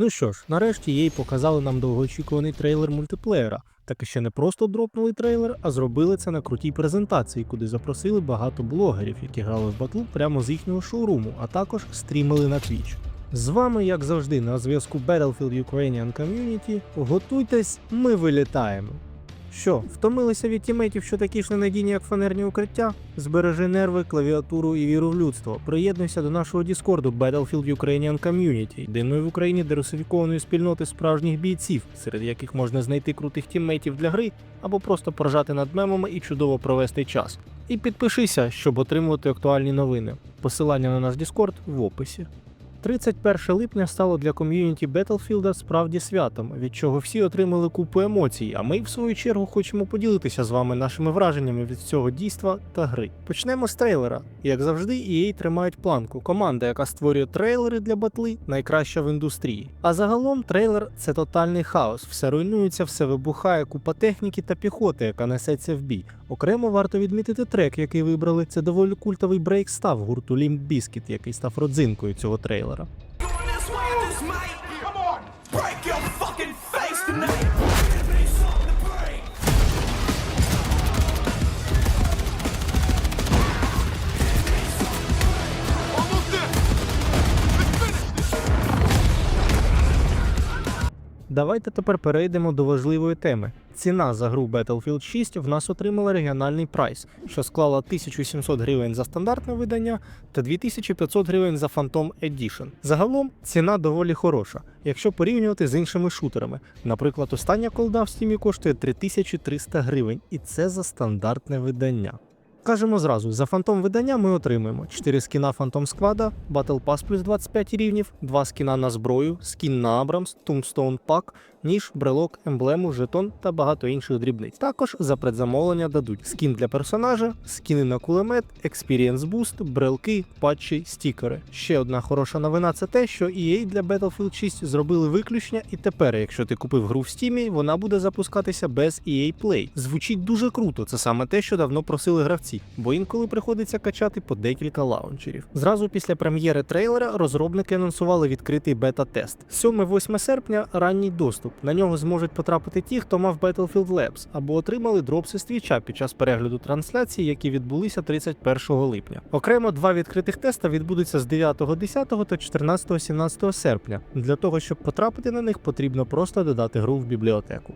Ну що ж, нарешті їй показали нам довгоочікуваний трейлер мультиплеєра. Так і ще не просто дропнули трейлер, а зробили це на крутій презентації, куди запросили багато блогерів, які грали в батл прямо з їхнього шоуруму, а також стрімили на Twitch. З вами, як завжди, на зв'язку Battlefield Ukrainian Community. Готуйтесь, ми вилітаємо. Що, втомилися від тімейтів, що такі ж ненадійні, як фанерні укриття? Збережи нерви, клавіатуру і віру в людство. Приєднуйся до нашого Діскорду Battlefield Ukrainian Community, єдиної в Україні дерусифікованої спільноти справжніх бійців, серед яких можна знайти крутих тімейтів для гри або просто поржати над мемами і чудово провести час. І підпишися, щоб отримувати актуальні новини. Посилання на наш Діскорд в описі. 31 липня стало для ком'юніті Battlefield справді святом, від чого всі отримали купу емоцій, а ми, в свою чергу, хочемо поділитися з вами нашими враженнями від цього дійства та гри. Почнемо з трейлера. Як завжди, EA тримають планку. Команда, яка створює трейлери для батли, найкраща в індустрії. А загалом трейлер це тотальний хаос. Все руйнується, все вибухає, купа техніки та піхоти, яка несеться в бій. Окремо варто відмітити трек, який вибрали. Це доволі культовий брейк став гурту Limp Bizkit, який став родзинкою цього трейлера. This. Давайте тепер перейдемо до важливої теми. Ціна за гру Battlefield 6 в нас отримала регіональний прайс, що склала 1700 гривень за стандартне видання та 2500 гривень за Phantom Edition. Загалом ціна доволі хороша, якщо порівнювати з іншими шутерами. Наприклад, остання колда в Steam коштує 3300 гривень, і це за стандартне видання. Кажемо зразу, за фантом видання ми отримаємо 4 скіна Phantom Squad, Battle Pass плюс 25 рівнів, 2 скіна на зброю, скін на Абрамс, Tombstone Pack, ніж, брелок, емблему, жетон та багато інших дрібниць. Також за предзамовлення дадуть скін для персонажа, скіни на кулемет, Experience Boost, брелки, патчі, стікери. Ще одна хороша новина це те, що EA для Battlefield 6 зробили виключення, і тепер, якщо ти купив гру в Steam, вона буде запускатися без EA Play. Звучить дуже круто, це саме те, що давно просили гравці, бо інколи приходиться качати по декілька лаунчерів. Зразу після прем'єри трейлера розробники анонсували відкритий бета-тест. 7-8 серпня ранній доступ. На нього зможуть потрапити ті, хто мав Battlefield Labs або отримали дропси з твіча під час перегляду трансляцій, які відбулися 31 липня. Окремо два відкритих теста відбудуться з 9-10 та 14-17 серпня. Для того, щоб потрапити на них, потрібно просто додати гру в бібліотеку.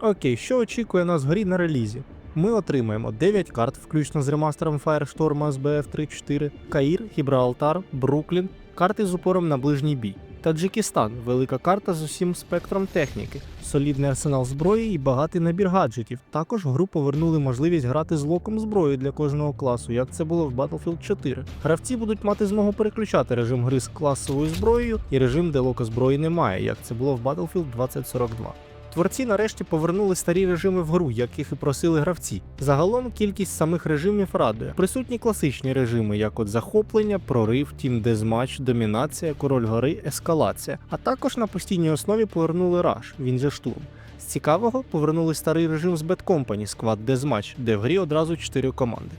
Окей, що очікує нас в грі на релізі? Ми отримаємо 9 карт, включно з ремастером Firestorm SBF 3.4, Каїр, Гібралтар, Бруклін, карти з упором на ближній бій. Таджикистан велика карта з усім спектром техніки, солідний арсенал зброї і багатий набір гаджетів. Також гру повернули можливість грати з локом зброї для кожного класу, як це було в Battlefield 4. Гравці будуть мати змогу переключати режим гри з класовою зброєю і режим, де лока зброї немає, як це було в Battlefield 2042. Творці нарешті повернули старі режими в гру, яких і просили гравці. Загалом кількість самих режимів радує. Присутні класичні режими, як от захоплення, прорив, тім дезматч, домінація, король гори, ескалація. А також на постійній основі повернули раш, він же штурм. З цікавого повернули старий режим з Bad Company Squad Deathmatch, де в грі одразу 4 команди.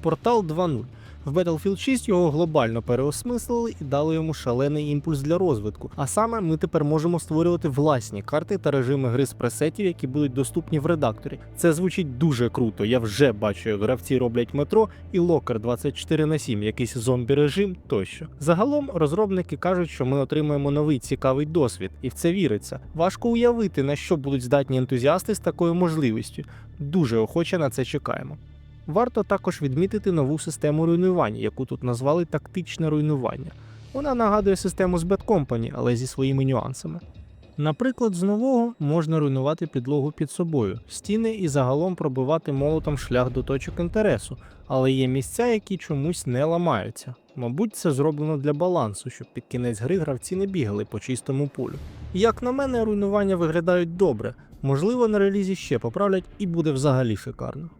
Портал 2.0. В Battlefield 6 його глобально переосмислили і дали йому шалений імпульс для розвитку. А саме ми тепер можемо створювати власні карти та режими гри з пресетів, які будуть доступні в редакторі. Це звучить дуже круто. Я вже бачу, як гравці роблять метро і локер 24 на 7, якийсь зомбі режим тощо. Загалом розробники кажуть, що ми отримаємо новий цікавий досвід, і в це віриться. Важко уявити, на що будуть здатні ентузіасти з такою можливістю. Дуже охоче на це чекаємо. Варто також відмітити нову систему руйнування, яку тут назвали тактичне руйнування. Вона нагадує систему з Bad Company, але зі своїми нюансами. Наприклад, з нового можна руйнувати підлогу під собою, стіни і загалом пробивати молотом шлях до точок інтересу, але є місця, які чомусь не ламаються. Мабуть, це зроблено для балансу, щоб під кінець гри гравці не бігали по чистому полю. Як на мене, руйнування виглядають добре, можливо, на релізі ще поправлять і буде взагалі шикарно.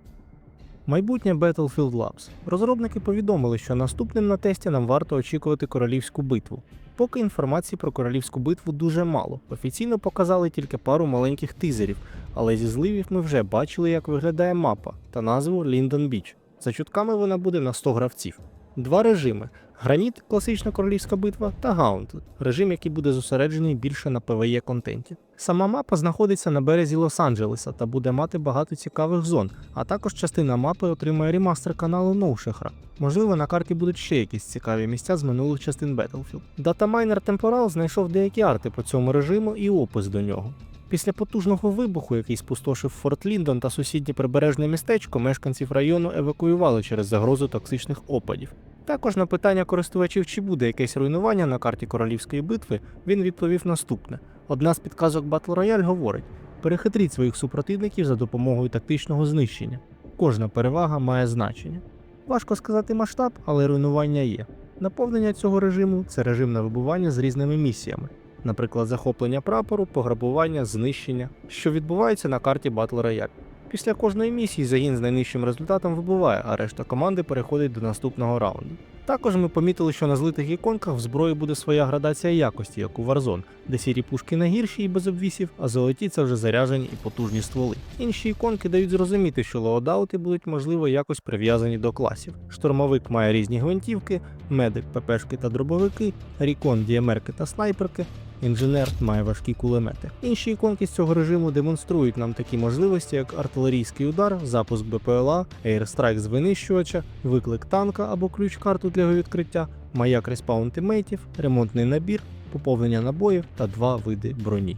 Майбутнє Battlefield Labs. Розробники повідомили, що наступним на тесті нам варто очікувати королівську битву. Поки інформації про королівську битву дуже мало. Офіційно показали тільки пару маленьких тизерів, але зі зливів ми вже бачили, як виглядає мапа та назву Ліндон Біч. За чутками вона буде на 100 гравців. Два режими: Граніт, класична королівська битва та Gauntlet, режим, який буде зосереджений більше на PvE контенті. Сама мапа знаходиться на березі Лос-Анджелеса та буде мати багато цікавих зон, а також частина мапи отримає ремастер каналу Ноушехра. Можливо, на карті будуть ще якісь цікаві місця з минулих частин Battlefield. Датамайнер Temporal знайшов деякі арти по цьому режиму і опис до нього. Після потужного вибуху, який спустошив Форт Ліндон та сусіднє прибережне містечко, мешканців району евакуювали через загрозу токсичних опадів. Також на питання користувачів, чи буде якесь руйнування на карті королівської битви, він відповів наступне: одна з підказок Battle Royale говорить: перехитріть своїх супротивників за допомогою тактичного знищення. Кожна перевага має значення. Важко сказати масштаб, але руйнування є. Наповнення цього режиму це режим на вибування з різними місіями, наприклад, захоплення прапору, пограбування, знищення, що відбувається на карті Battle Royale. Після кожної місії загін з найнижчим результатом вибуває, а решта команди переходить до наступного раунду. Також ми помітили, що на злитих іконках в зброї буде своя градація якості, як у Warzone, де сірі пушки найгірші і без обвісів, а золоті це вже заряжені і потужні стволи. Інші іконки дають зрозуміти, що лоадаути будуть можливо якось прив'язані до класів. Штурмовик має різні гвинтівки, медик, ППшки та дробовики, рікон, діємерки та снайперки. Інженер має важкі кулемети. Інші іконки з цього режиму демонструють нам такі можливості, як артилерійський удар, запуск БПЛА, ейрстрайк з винищувача, виклик танка або ключ-карту для його відкриття, маяк респаун тимейтів, ремонтний набір, поповнення набоїв та два види броні.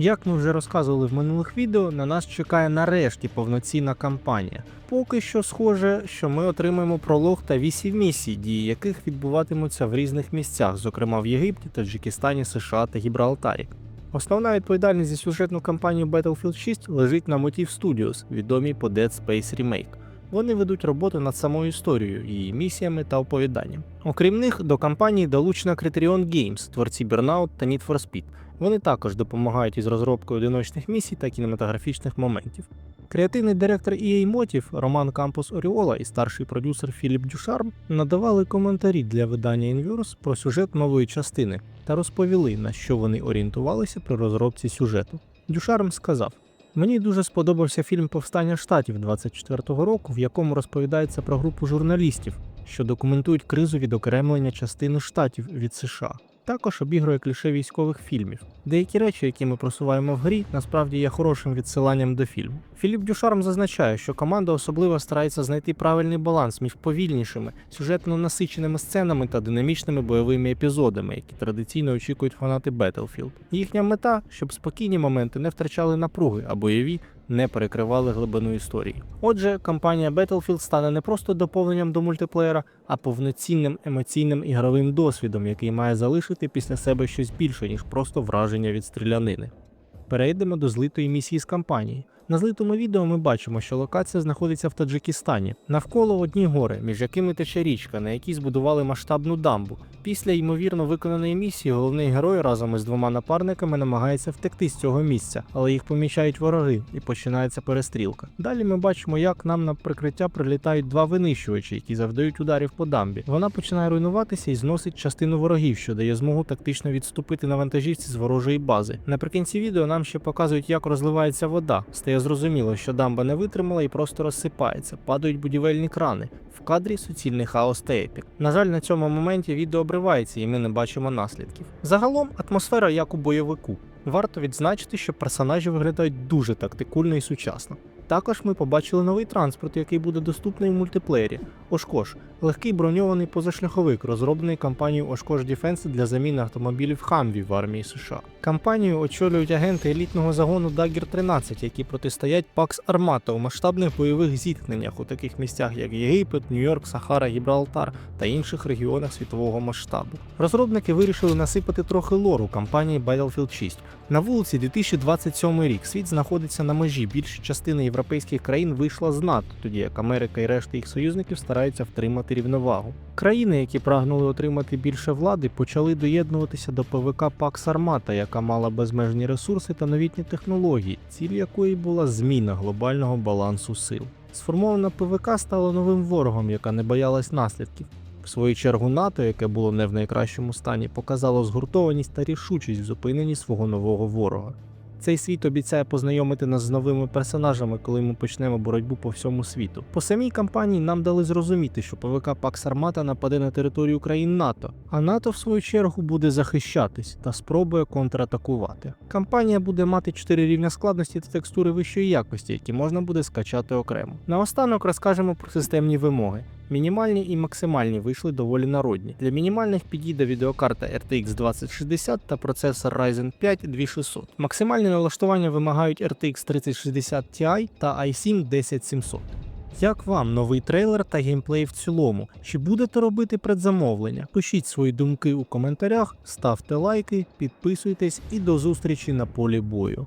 Як ми вже розказували в минулих відео, на нас чекає нарешті повноцінна кампанія. Поки що схоже, що ми отримаємо пролог та 8 місій, дії яких відбуватимуться в різних місцях, зокрема в Єгипті, Таджикистані, США та Гібралтарі. Основна відповідальність за сюжетну кампанію Battlefield 6 лежить на Motiv Studios, відомій по Dead Space Remake. Вони ведуть роботу над самою історією, її місіями та оповіданням. Окрім них, до кампанії долучена Criterion Games, творці Burnout та Need for Speed. Вони також допомагають із розробкою одиночних місій та кінематографічних моментів. Креативний директор EA Motive Роман Кампус Оріола і старший продюсер Філіп Дюшарм надавали коментарі для видання Inverse про сюжет нової частини та розповіли, на що вони орієнтувалися при розробці сюжету. Дюшарм сказав: Мені дуже сподобався фільм Повстання штатів 24-го року, в якому розповідається про групу журналістів, що документують кризу відокремлення частини штатів від США. Також обігрує кліше військових фільмів. Деякі речі, які ми просуваємо в грі, насправді є хорошим відсиланням до фільму. Філіп Дюшарм зазначає, що команда особливо старається знайти правильний баланс між повільнішими, сюжетно насиченими сценами та динамічними бойовими епізодами, які традиційно очікують фанати Battlefield. Їхня мета, щоб спокійні моменти не втрачали напруги, а бойові не перекривали глибину історії. Отже, кампанія Battlefield стане не просто доповненням до мультиплеєра, а повноцінним емоційним ігровим досвідом, який має залишити після себе щось більше, ніж просто враження від стрілянини. Перейдемо до злитої місії з кампанії. На злитому відео ми бачимо, що локація знаходиться в Таджикистані. Навколо одні гори, між якими тече річка, на якій збудували масштабну дамбу. Після ймовірно виконаної місії головний герой разом із двома напарниками намагається втекти з цього місця, але їх помічають вороги і починається перестрілка. Далі ми бачимо, як нам на прикриття прилітають два винищувачі, які завдають ударів по дамбі. Вона починає руйнуватися і зносить частину ворогів, що дає змогу тактично відступити на вантажівці з ворожої бази. Наприкінці відео нам ще показують, як розливається вода. Стає зрозуміло, що дамба не витримала і просто розсипається, падають будівельні крани. В кадрі суцільний хаос та епік. На жаль, на цьому моменті відео обривається і ми не бачимо наслідків. Загалом атмосфера як у бойовику. Варто відзначити, що персонажі виглядають дуже тактикульно і сучасно. Також ми побачили новий транспорт, який буде доступний в мультиплеєрі. Ошкош легкий броньований позашляховик, розроблений компанією Oshkosh Defense для заміни автомобілів Humvee в армії США. Кампанію очолюють агенти елітного загону Dagger 13, які протистоять Pax Armata у масштабних бойових зіткненнях у таких місцях, як Єгипет, Нью-Йорк, Сахара, Гібралтар та інших регіонах світового масштабу. Розробники вирішили насипати трохи лору кампанії Battlefield 6. На вулиці 2027 рік світ знаходиться на межі. Більша частина європейських країн вийшла з НАТО, тоді як Америка і решта їх союзників стараються втримати рівновагу. Країни, які прагнули отримати більше влади, почали доєднуватися до ПВК Pax Armata, яка мала безмежні ресурси та новітні технології, ціль якої була зміна глобального балансу сил. Сформована ПВК стала новим ворогом, яка не боялась наслідків. В свою чергу НАТО, яке було не в найкращому стані, показало згуртованість та рішучість в зупиненні свого нового ворога. Цей світ обіцяє познайомити нас з новими персонажами, коли ми почнемо боротьбу по всьому світу. По самій кампанії нам дали зрозуміти, що ПВК Пакс Армата нападе на територію країн НАТО, а НАТО, в свою чергу, буде захищатись та спробує контратакувати. Кампанія буде мати 4 рівня складності та текстури вищої якості, які можна буде скачати окремо. Наостанок розкажемо про системні вимоги. Мінімальні і максимальні вийшли доволі народні. Для мінімальних підійде відеокарта RTX 2060 та процесор Ryzen 5 2600. Максимальні налаштування вимагають RTX 3060 Ti та i7 10700. Як вам новий трейлер та геймплей в цілому? Чи будете робити предзамовлення? Пишіть свої думки у коментарях, ставте лайки, підписуйтесь і до зустрічі на полі бою.